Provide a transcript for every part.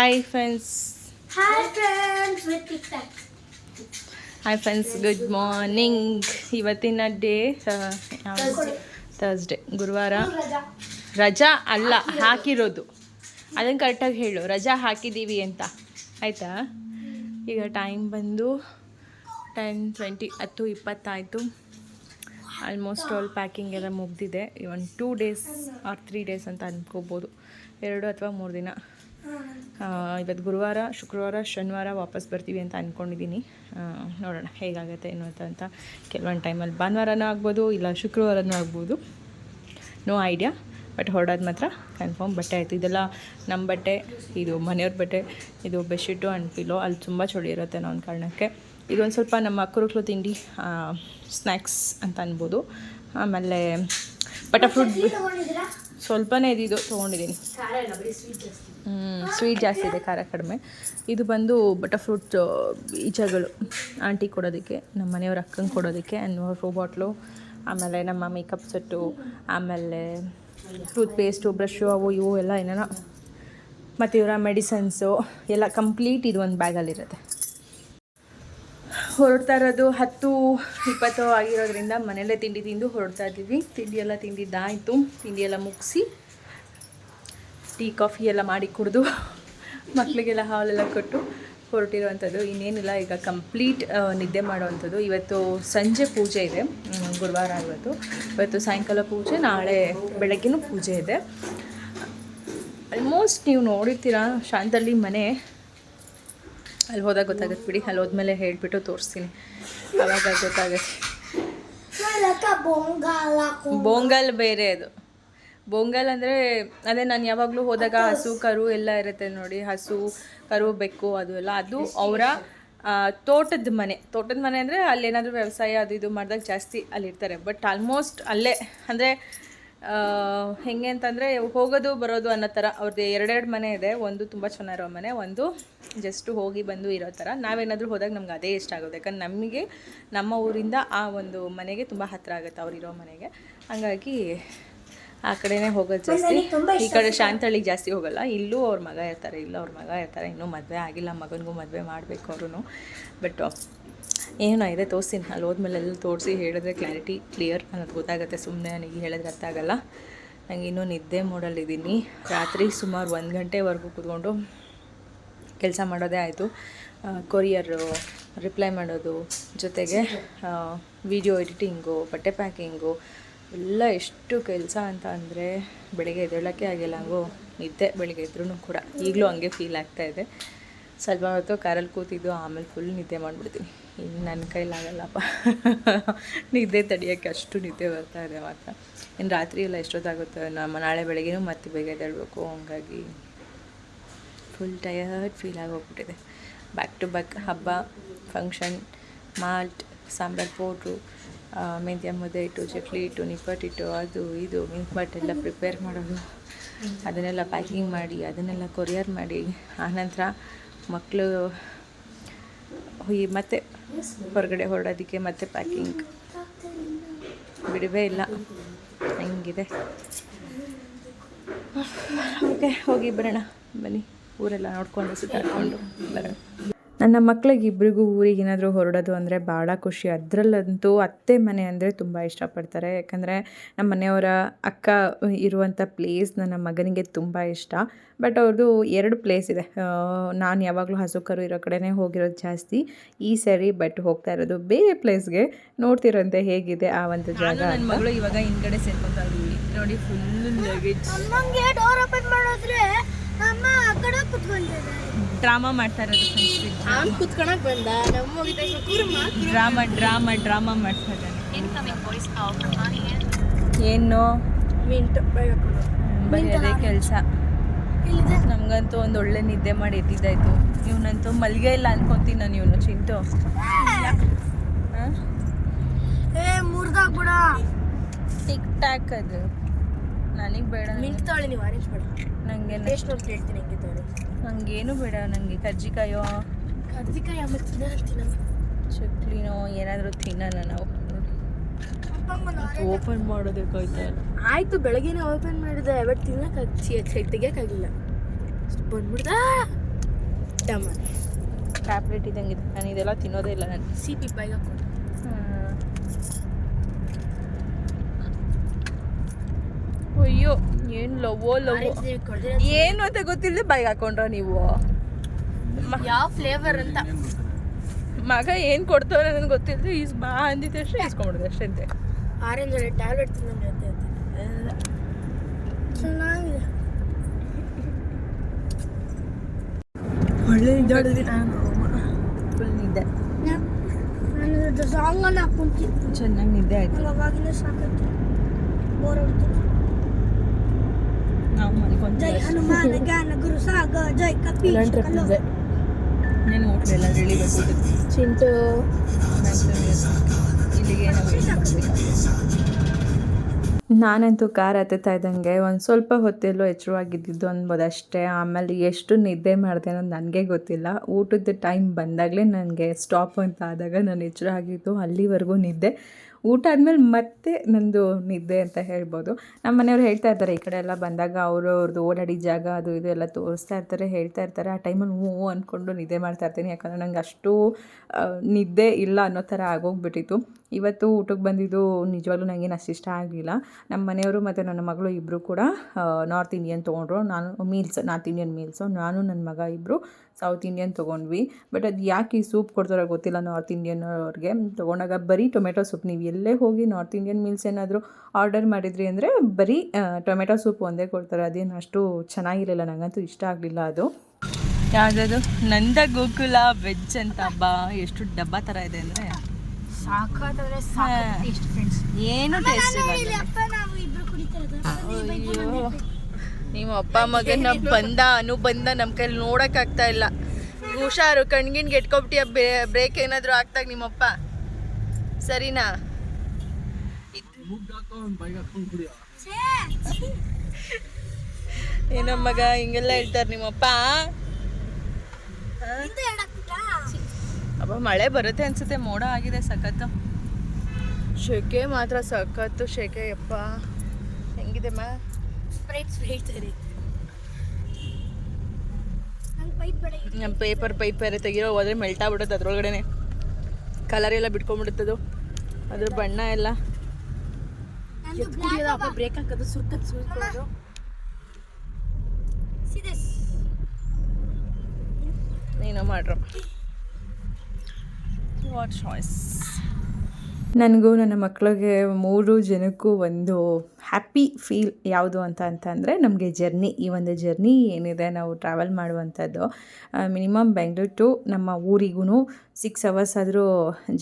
Hi friends Hi friends. With Tic hi friends good morning ಇವತ್ತಿನ day Thursday ಗುರುವಾರ? ರಜಾ. ಅಲ್ಲ ಹಾಕಿರೋದು. ಅದನ್ನು ಕರೆಕ್ಟಾಗಿ ಹೇಳು. ರಜಾ ಹಾಕಿದ್ದೀವಿ ಅಂತ. ಆಯಿತಾ? ಈಗ ಟೈಮ್ ಬಂದು ಟೆನ್ ಟ್ವೆಂಟಿ ಹತ್ತು ಇಪ್ಪತ್ತಾಯಿತು. ಆಲ್ಮೋಸ್ಟ್ ಆಲ್ ಪ್ಯಾಕಿಂಗ್ ಎಲ್ಲ ಮುಗ್ದಿದೆ. ಒಂದು two days or three days ಅಂತ ಅಂದ್ಕೋಬೋದು ಎರಡು ಅಥವಾ ಮೂರು ದಿನ. ಇವತ್ತು ಗುರುವಾರ ಶುಕ್ರವಾರ ಶನಿವಾರ ವಾಪಸ್ ಬರ್ತೀವಿ ಅಂತ ಅಂದ್ಕೊಂಡಿದ್ದೀನಿ ನೋಡೋಣ ಹೇಗಾಗುತ್ತೆ ಏನು ಅಂತ ಅಂತ ಕೆಲವೊಂದು ಟೈಮಲ್ಲಿ ಭಾನುವಾರನೂ ಆಗ್ಬೋದು ಇಲ್ಲ ಶುಕ್ರವಾರನೂ ಆಗ್ಬೋದು. ನೋ ಐಡಿಯಾ ಬಟ್ ಹೊರಡೋದು ಮಾತ್ರ ಕನ್ಫರ್ಮ್ ಬಟ್ಟೆ ಆಯಿತು. ಇದೆಲ್ಲ ನಮ್ಮ ಬಟ್ಟೆ ಇದು ಮನೆಯವ್ರ ಬಟ್ಟೆ ಇದು ಬೆಡ್ಶೀಟು ಆ್ಯಂಡ್ ಪಿಲೋ ಅಲ್ಲಿ ತುಂಬ ಚಳಿ ಇರುತ್ತೆ ಅನ್ನೋ ಒಂದು ಕಾರಣಕ್ಕೆ. ಇದೊಂದು ಸ್ವಲ್ಪ ನಮ್ಮ ಕುರುಕ್ಲು ತಿಂಡಿ ಸ್ನ್ಯಾಕ್ಸ್ ಅಂತ ಅನ್ಬೋದು. ಆಮೇಲೆ ಬಟ್ ಫ್ರೂಟ್ ಸ್ವಲ್ಪನೇ ಇದು ತೊಗೊಂಡಿದ್ದೀನಿ ಸ್ವೀಟ್ ಜಾಸ್ತಿ ಇದೆ, ಖಾರ ಕಡಿಮೆ. ಇದು ಬಂದು ಬಟರ್ ಫ್ರೂಟ್ ಬೀಜಗಳು. ಆಂಟಿ ಕೊಡೋದಕ್ಕೆ, ನಮ್ಮ ಮನೆಯವ್ರ ಅಕ್ಕಂಗೆ ಕೊಡೋದಕ್ಕೆ ಅನ್ನೋ ಬಾಟ್ಲು ಆಮೇಲೆ ನಮ್ಮ ಮೇಕಪ್ ಸೆಟ್ಟು ಆಮೇಲೆ ಟೂತ್ ಪೇಸ್ಟು ಬ್ರಷು ಅವು ಇವು ಎಲ್ಲ ಏನೇನೋ. ಮತ್ತು ಇವರ ಮೆಡಿಸನ್ಸು ಎಲ್ಲ ಕಂಪ್ಲೀಟ್ ಇದು ಒಂದು ಬ್ಯಾಗಲ್ಲಿರುತ್ತೆ ಹೊರಡ್ತಾ ಇರೋದು ಹತ್ತು, ಇಪ್ಪತ್ತು ಆಗಿರೋದ್ರಿಂದ ಮನೆಯಲ್ಲೇ ತಿಂಡಿ ತಿಂದು ಹೊರಡ್ತಾ ಇದ್ದೀವಿ. ತಿಂಡಿ ಎಲ್ಲ ತಿಂದಿದ್ದಾಯಿತು. ತಿಂಡಿ ಎಲ್ಲ ಮುಗಿಸಿ. ಟೀ ಕಾಫಿ ಎಲ್ಲ ಮಾಡಿ ಕುಡಿದು ಮಕ್ಕಳಿಗೆಲ್ಲ ಹಾಲೆಲ್ಲ ಕೊಟ್ಟು ಹೊರಟಿರುವಂಥದ್ದು. ಇನ್ನೇನಿಲ್ಲ ಈಗ ಕಂಪ್ಲೀಟ್ ನಿದ್ದೆ ಮಾಡುವಂಥದ್ದು. ಇವತ್ತು ಸಂಜೆ ಪೂಜೆ ಇದೆ. ಗುರುವಾರ ಇವತ್ತು. ಇವತ್ತು ಸಾಯಂಕಾಲ ಪೂಜೆ ನಾಳೆ ಬೆಳಗ್ಗೆನೂ ಪೂಜೆ ಇದೆ. ಆಲ್ಮೋಸ್ಟ್ ನೀವು ನೋಡಿರ್ತೀರ ಶಾಂತಳ್ಳಿ ಮನೆ. ಅಲ್ಲಿ ಹೋದಾಗ ಗೊತ್ತಾಗತ್ತೆ ಬಿಡಿ. ಅಲ್ಲಿ ಹೋದ್ಮೇಲೆ ಹೇಳಿಬಿಟ್ಟು ತೋರಿಸ್ತೀನಿ. ಅವಾಗ ಗೊತ್ತಾಗತ್ತೆ. ಬೊಂಗಲ್ ಬೇರೆ ಅದು. ಬೋಂಗಲ್ ಅಂದರೆ, ಅದೇ ನಾನು ಯಾವಾಗಲೂ ಹೋದಾಗ ಹಸು, ಕರು ಎಲ್ಲ ಇರುತ್ತೆ ನೋಡಿ. ಹಸು, ಕರು, ಬೆಕ್ಕು ಅದು ಎಲ್ಲ. ಅದು ಅವರ ತೋಟದ ಮನೆ. ತೋಟದ ಮನೆ ಅಂದರೆ ಅಲ್ಲೇನಾದರೂ ವ್ಯವಸಾಯ ಅದು ಇದು ಮಾಡಿದಾಗ ಜಾಸ್ತಿ ಅಲ್ಲಿರ್ತಾರೆ ಬಟ್ ಆಲ್ಮೋಸ್ಟ್ ಅಲ್ಲೇ, ಅಂದರೆ ಹೆಂಗೆ ಅಂತಂದರೆ ಹೋಗೋದು, ಬರೋದು ಅನ್ನೋ ಥರ ಅವ್ರದ್ದು ಎರಡೆರಡು ಮನೆ ಇದೆ. ಒಂದು ತುಂಬ ಚೆನ್ನಾಗಿರೋ ಮನೆ, ಒಂದು ಜಸ್ಟು ಹೋಗಿ ಬಂದು ಇರೋ ಥರ ನಾವೇನಾದರೂ ಹೋದಾಗ ನಮ್ಗೆ ಅದೇ ಇಷ್ಟ ಆಗೋದು ಯಾಕಂದ್ರೆ ನಮಗೆ, ನಮ್ಮ ಊರಿಂದ ಆ ಒಂದು ಮನೆಗೆ ತುಂಬ ಹತ್ತಿರ ಆಗುತ್ತೆ ಅವ್ರಿರೋ ಮನೆಗೆ. ಹಾಗಾಗಿ ಆ ಕಡೆನೇ ಹೋಗೋದು ಜಾಸ್ತಿ. ಈ ಕಡೆ ಶಾಂತಳಿಗೆ ಜಾಸ್ತಿ ಹೋಗಲ್ಲ. ಇಲ್ಲೂ ಅವ್ರ ಮಗ ಇರ್ತಾರೆ ಇಲ್ಲೂ ಅವ್ರ ಮಗ ಇರ್ತಾರೆ. ಇನ್ನೂ ಮದುವೆ ಆಗಿಲ್ಲ ಮಗನಿಗೂ ಮದುವೆ ಮಾಡಬೇಕು ಅವರು ಬಟ್ ಏನೋ ಇದೆ ತೋರಿಸ್ತೀನಿ. ಅಲ್ಲಿ ಹೋದ್ಮೇಲೆ ಎಲ್ಲ ತೋರಿಸಿ ಹೇಳಿದ್ರೆ ಕ್ಲಾರಿಟಿ ಕ್ಲಿಯರ್ ಅನ್ನೋದು ಗೊತ್ತಾಗುತ್ತೆ. ಸುಮ್ಮನೆ ನನಗೆ ಹೇಳಿದ್ರೆ ಅರ್ಥ ಆಗಲ್ಲ. ನನಗೆ ಇನ್ನೂ ನಿದ್ದೆ ಮೂಡಲ್ಲಿದ್ದೀನಿ ರಾತ್ರಿ ಸುಮಾರು ಒಂದು ಗಂಟೆವರೆಗೂ ಕೂತ್ಕೊಂಡು ಕೆಲಸ ಮಾಡೋದೇ ಆಯಿತು. ಕೊರಿಯರು ರಿಪ್ಲೈ ಮಾಡೋದು ಜೊತೆಗೆ ವಿಡಿಯೋ ಎಡಿಟಿಂಗು ಬಟ್ಟೆ ಪ್ಯಾಕಿಂಗು ಎಲ್ಲ ಎಷ್ಟು ಕೆಲಸ ಅಂತ ಅಂದರೆ ಬೆಳಗ್ಗೆ ಎದ್ದೇಳೋಕ್ಕೆ ಆಗಿಲ್ಲ ಹಂಗೋ ನಿದ್ದೆ ಬೆಳಗ್ಗೆ ಇದ್ರೂ ಕೂಡ. ಈಗಲೂ ಹಂಗೆ ಫೀಲ್ ಆಗ್ತಾ ಇದೆ. ಸ್ವಲ್ಪ ಹೊತ್ತು ಕಾರಲ್ಲಿ ಕೂತಿದ್ದು, ಆಮೇಲೆ ಫುಲ್ ನಿದ್ದೆ ಮಾಡಿಬಿಡ್ತೀನಿ. ಇನ್ನು ನನ್ನ ಕೈಲಾಗಲ್ಲಪ್ಪ ನಿದ್ದೆ ತಡಿಯೋಕ್ಕೆ ಅಷ್ಟು ನಿದ್ದೆ ಬರ್ತಾ ಇದೆ ಮಾತ್ರ. ಇನ್ನು ರಾತ್ರಿ ಎಲ್ಲ ಎಷ್ಟೊತ್ತಾಗುತ್ತೆ ನಮ್ಮ ನಾಳೆ ಬೆಳಗ್ಗೆನೂ ಮತ್ತೆ ಬೇಗ ಎದ್ದೇಳಬೇಕು. ಹಂಗಾಗಿ ಫುಲ್ ಟಯರ್ಡ್ ಫೀಲ್ ಆಗೋಗ್ಬಿಟ್ಟಿದೆ ಬ್ಯಾಕ್ ಟು ಬ್ಯಾಕ್ ಹಬ್ಬ ಫಂಕ್ಷನ್ ಮಾಲ್ಟ್ ಸಾಂಬಾರು, ಪೌಡ್ರು. ಮೆಂತ್ಯ ಮುದ್ದೆ ಇಟ್ಟು, ಚಕ್ಲಿ ಇಟ್ಟು ನಿಪ್ಪಟ್ಟಿಟ್ಟು ಅದು ಇದು ಮಿಂಕ್ಬಟ್ ಎಲ್ಲ ಪ್ರಿಪೇರ್ ಮಾಡೋದು. ಅದನ್ನೆಲ್ಲ ಪ್ಯಾಕಿಂಗ್ ಮಾಡಿ, ಅದನ್ನೆಲ್ಲ ಕೊರಿಯರ್ ಮಾಡಿ. ಆನಂತರ ಮಕ್ಕಳು ಮತ್ತೆ ಹೊರಗಡೆ ಹೊರಡೋದಕ್ಕೆ ಮತ್ತೆ ಪ್ಯಾಕಿಂಗ್ ಬಿಡುವೇ ಇಲ್ಲ. ಹೆಂಗಿದೆ. ಓಕೆ, ಹೋಗಿ ಬರೋಣ. ಬನ್ನಿ. ಊರೆಲ್ಲ ನೋಡ್ಕೊಂಡು ಸುತ್ತಾಡ್ಕೊಂಡು ಬರೋಣ. ನನ್ನ ಮಕ್ಳಿಗೆ ಇಬ್ಬರಿಗೂ ಊರಿಗೆ ಏನಾದರೂ ಹೊರಡೋದು ಅಂದರೆ ಭಾಳ ಖುಷಿ. ಅದರಲ್ಲಂತೂ ಅತ್ತೆ ಮನೆ ಅಂದರೆ ತುಂಬ ಇಷ್ಟಪಡ್ತಾರೆ. ಯಾಕಂದರೆ ನಮ್ಮ ಮನೆಯವರ ಅಕ್ಕ ಇರುವಂಥ ಪ್ಲೇಸ್ ನನ್ನ ಮಗನಿಗೆ ತುಂಬ ಇಷ್ಟ. ಬಟ್ ಅವ್ರದ್ದು ಎರಡು ಪ್ಲೇಸ್ ಇದೆ. ನಾನು ಯಾವಾಗಲೂ ಹಸು ಕರು ಇರೋ ಕಡೆನೇ ಹೋಗಿರೋದು ಜಾಸ್ತಿ. ಈ ಸರಿ ಬಟ್ ಹೋಗ್ತಾ ಇರೋದು ಬೇರೆ ಪ್ಲೇಸ್ಗೆ ನೋಡ್ತಿರೋಂತೆ ಹೇಗಿದೆ ಆ ಒಂದು ಜಾಗ ನನ್ನ ಮಗಳು ಇವಾಗ ಹಿಂದ್ಗಡೆ ಸೇರ್ಕೊತಾ ಇದ್ದೀವಿ. ನೋಡಿ ಫುಲ್ ಲಗೇಜ್ ಡೋರ್ ಓಪನ್ ಮಾಡಿದ್ರೆ ನಮ್ಮ ಆ ಕಡೆ ಕುತ್ಕೊಂಡಿದ್ದಾರೆ ಡ್ರಾಮಾ ಮಾಡ್ತಾ ಇರೋದು ಕುತ್ಕೊಳಕ್ ಬಂದ ನಮ್ಮ ಹೋಗಿದ್ದ ಕುರ್ಮ. ಡ್ರಾಮಾ ಡ್ರಾಮಾ ಡ್ರಾಮಾ ಮಾಡ್ತಾ ಇದ್ದಾನೆ. ಏನು? ಮಿಂಟ್ ಬೇಗ ಕೊಡು ಬರೀ ಅದೇ ಕೆಲಸ. ನಮಗಂತೂ ಒಂದು ಒಳ್ಳೆ ನಿದ್ದೆ ಮಾಡಿ ಎದ್ದಿದ್ದಾಯ್ತು ಇವನಂತೂ ಮಲ್ಗೆ ಇಲ್ಲ ಅನ್ಕೊಂತೀನಿ ನಾನು ಇವನು ಚಿಂಟು. ಟಿಕ್ ಟಾಕ್ ಅದು. ನನಗೆ ಬೇಡ ಮಿಂಟ್ ತೊಗೊಳ್ಳಿ ನೀವು ಆರೆಂಜ್ ಬೇಡ ನನಗೆ ಟೇಸ್ಟ್ ನೋಡಿ ಹೇಳ್ತೀನಿ ಹೆಂಗೆ ತೊಗೊಳ್ಳಿ ನನಗೇನು ಬೇಡ ನನಗೆ ಕಜ್ಜಿಕಾಯೋ ಕರ್ಜಿಕಾಯಿ ಆಮೇಲೆ ತಿನ್ನ ಚಕ್ಲಿನೋ? ಏನಾದರೂ ತಿನ್ನೋಣ ನಾವು. ಓಪನ್ ಮಾಡೋದಕ್ಕಾಯ್ತಾ ಆಯ್ತು ಬೆಳಗ್ಗೆನೇ ಓಪನ್ ಮಾಡಿದೆ ಬಟ್ ತಿನ್ನಕ್ಕಾಗಿ ತೆಗಿಯಕ್ಕಾಗಿಲ್ಲ ಬಂದ್ಬಿಡ್ದ? ಮನೆ ಟ್ಯಾಬ್ಲೆಟ್ ಇದ್ದಂಗೆ ನಾನು ಇದೆಲ್ಲ ತಿನ್ನೋದೇ ಇಲ್ಲ ನಾನು. ಸಿ ಪಿ ಬೈಕ್ ಹಾಕೊಂಡು ಅಯ್ಯೋ ಏನು ಲವೋ ಲವೋ ಏನು ಅಂತ ಗೊತ್ತಿಲ್ಲದೆ ಬೈಕ್ ಹಾಕೊಂಡ್ರ ನೀವು? ಯಾವ ಫ್ಲೇವರ್ ಅಂತ. ಮಗ ಏನು ಕೊಡ್ತಾವ ನನಗೆ ಗೊತ್ತಿಲ್ಲದೆ ಈಸ್ ಬಾ ಅಂದಿದ್ದೆ ಅಷ್ಟೇ ಇಸ್ಕೊಂಡ್ಬಿಡಿದೆ ಅಷ್ಟೇ ಅಂತೆ. ಆರೆಂಜ್ ಟ್ಯಾಬ್ಲೆಟ್ ಚೆನ್ನಾಗಿದೆ. ಒಳ್ಳೆ ಇದ್ದಾಡಿದ್ವಿ ನಾನು ಫುಲ್ ನಿದ್ದೆ. ನಾನು ಸಾಂಗ್ ಅನ್ನ ಹಾಕೊಂತೀನಿ ಚೆನ್ನಾಗಿ ನಿದ್ದೆ ಆಯ್ತು. ಅವಾಗಿನ ಸಾಕು ಬೋರ್ ಹೊಡ್ತು ನಾವು ಜೈ ಹನುಮಾನ ಜ್ಞಾನ ಗುರು ಸಾಗ ಜೈ ಕಪಿ నేను ಇಲ್ಲಿಗೆ ನಾನಂತೂ ಕಾರ್ ಹತ್ತುತ್ತಾ ಇದ್ದಂಗೆ ಒಂದು ಸ್ವಲ್ಪ ಹೊತ್ತೆಲ್ಲೋ ಎಚ್ಚರವಾಗಿದ್ದಿದ್ದು ಅನ್ಬೋದು ಅಷ್ಟೇ. ಆಮೇಲೆ ಎಷ್ಟು ನಿದ್ದೆ ಮಾಡಿದೆ ಅನ್ನೋದು ನನಗೆ ಗೊತ್ತಿಲ್ಲ. ಊಟದ ಟೈಮ್ ಬಂದಾಗಲೇ ನನಗೆ ಸ್ಟಾಪ್ ಅಂತ ಆದಾಗ ನಾನು ಎಚ್ಚರ ಆಗಿದ್ದು ಅಲ್ಲಿವರೆಗೂ ನಿದ್ದೆ. ಊಟ ಆದಮೇಲೆ ಮತ್ತೆ ನಂದು ನಿದ್ದೆ ಅಂತ ಹೇಳ್ಬೋದು. ನಮ್ಮ ಮನೆಯವ್ರು ಹೇಳ್ತಾ ಇರ್ತಾರೆ, ಈ ಕಡೆ ಎಲ್ಲ ಬಂದಾಗ ಅವರು ಅವ್ರದ್ದು ಓಡಾಡಿ ಜಾಗ ಅದು ಇದು ಎಲ್ಲ ತೋರಿಸ್ತಾ ಇರ್ತಾರೆ, ಹೇಳ್ತಾ ಇರ್ತಾರೆ. ಆ ಟೈಮಲ್ಲಿ ಹ್ಞೂ ಅಂದ್ಕೊಂಡು ನಿದ್ದೆ ಮಾಡ್ತಾ ಇರ್ತೀನಿ. ಯಾಕಂದರೆ ನಂಗೆ ಅಷ್ಟು ನಿದ್ದೆ ಇಲ್ಲ ಅನ್ನೋ ಥರ ಆಗೋಗ್ಬಿಟ್ಟಿತ್ತು. ಇವತ್ತು ಊಟಕ್ಕೆ ಬಂದಿದ್ದು ನಿಜವಾಗ್ಲೂ ನನಗೇನು ಅಷ್ಟು ಇಷ್ಟ ಆಗಲಿಲ್ಲ. ನಮ್ಮ ಮನೆಯವರು ಮತ್ತು ನನ್ನ ಮಗಳು ಇಬ್ಬರು ಕೂಡ ನಾರ್ತ್ ಇಂಡಿಯನ್ ತೊಗೊಂಡ್ರು. ನಾನು ಮೀಲ್ಸ್ ನಾರ್ತ್ ಇಂಡಿಯನ್ ಮೀಲ್ಸು ನಾನು, ನನ್ನ ಮಗ ಇಬ್ಬರು ಸೌತ್ ಇಂಡಿಯನ್ ತೊಗೊಂಡ್ವಿ. ಬಟ್ ಅದು ಯಾಕೆ ಈ ಸೂಪ್ ಕೊಡ್ತಾರೋ ಗೊತ್ತಿಲ್ಲ ನಾರ್ತ್ ಇಂಡಿಯನ್ ಅವ್ರಿಗೆ. ತೊಗೊಂಡಾಗ ಬರೀ ಟೊಮೆಟೊ ಸೂಪ್ ನೀವು ಎಲ್ಲೇ ಹೋಗಿ ನಾರ್ತ್ ಇಂಡಿಯನ್ ಮೀಲ್ಸ್ ಏನಾದರೂ ಆರ್ಡರ್ ಮಾಡಿದ್ರಿ ಅಂದರೆ ಬರೀ ಟೊಮೆಟೊ ಸೂಪ್ ಒಂದೇ ಕೊಡ್ತಾರೆ. ಅದೇನು ಅಷ್ಟು ಚೆನ್ನಾಗಿರಲಿಲ್ಲ. ನನಗಂತೂ ಇಷ್ಟ ಆಗಲಿಲ್ಲ ಅದು. ಯಾವುದದು ನಂದ ಗೋಕುಲ ವೆಜ್ ಅಂತ. ಹಬ್ಬ ಎಷ್ಟು ಡಬ್ಬ ಥರ ಇದೆ ಅಂದರೆ. ಸಾಕಾದ್ರೆ ಸಾಕು. ಟೇಸ್ಟ್ ಫ್ರೆಂಡ್ಸ್ ಏನು ಟೇಸ್ಟ್ ಇಲ್ಲ ಅಪ್ಪ ನಾವು ಇಬ್ರು ಕುಡಿತಿರೋದು ನೀವು ಅಪ್ಪ ಮಗನ ಬಂದ ಅನುಬಂಧ ನಮ್ಮ ಕೈಲಿ ನೋಡೋಕ್ಕಾಗ್ತಾ ಇಲ್ಲ. ಹುಷಾರು ಕಣ್ಗಿನ್ ಗೆಟ್ಕೊಬಿಟ್ಟಿಯ ಬ್ರೇಕ್ ಏನಾದರೂ ಆಗ್ತಾಗ ನಿಮ್ಮಪ್ಪ. ಸರಿನಾ? ಏನೋ ಮಗ ಹಿಂಗೆಲ್ಲ ಹೇಳ್ತಾರೆ ನಿಮ್ಮಪ್ಪ. ಅಪ್ಪ ಮಳೆ ಬರುತ್ತೆ ಅನ್ಸುತ್ತೆ. ಮೋಡ ಆಗಿದೆ ಸಖತ್ತು. ಶೆಕೆ ಮಾತ್ರ ಸಖತ್ತು ಶೆಕೆ ಯಪ್ಪ. ಹೆಂಗಿದೆ ಮಾ? ಸ್ಪ್ರೈಟ್ ಸ್ಪ್ರೈಟ್ ನಮ್ಮ ಪೇಪರ್ ಪೈಪ್ ಬೇರೆ ತೆಗಿರೋ ಹೋದ್ರೆ ಮೆಲ್ಟ್ ಆಗ್ಬಿಡುತ್ತೆ ಅದ್ರೊಳಗಡೆನೆ. ಕಲರ್ ಎಲ್ಲ ಬಿಟ್ಕೊಂಡ್ಬಿಡುತ್ತದು ಅದ್ರ ಬಣ್ಣ ಎಲ್ಲ. ಬ್ರೇಕ್ ಹಾಕೋದು ಸುತ್ತಕ್ಕೆ ಸುಳ್ಕೊಳ್ಳೋದು ನೀನು ಏನೋ your choice. ನನಗೂ ನನ್ನ ಮಕ್ಕಳಿಗೆ ಮೂರು ಜನಕ್ಕೂ ಒಂದು ಹ್ಯಾಪಿ ಫೀಲ್ ಯಾವುದು ಅಂತ ಅಂತಂದರೆ ನಮಗೆ ಜರ್ನಿ ಈ ಒಂದು ಜರ್ನಿ ಏನಿದೆ ನಾವು ಟ್ರಾವೆಲ್ ಮಾಡುವಂಥದ್ದು. ಮಿನಿಮಮ್ ಬೆಂಗಳೂರು ಟು ನಮ್ಮ ಊರಿಗೂ ಸಿಕ್ಸ್ ಅವರ್ಸ್ ಆದರೂ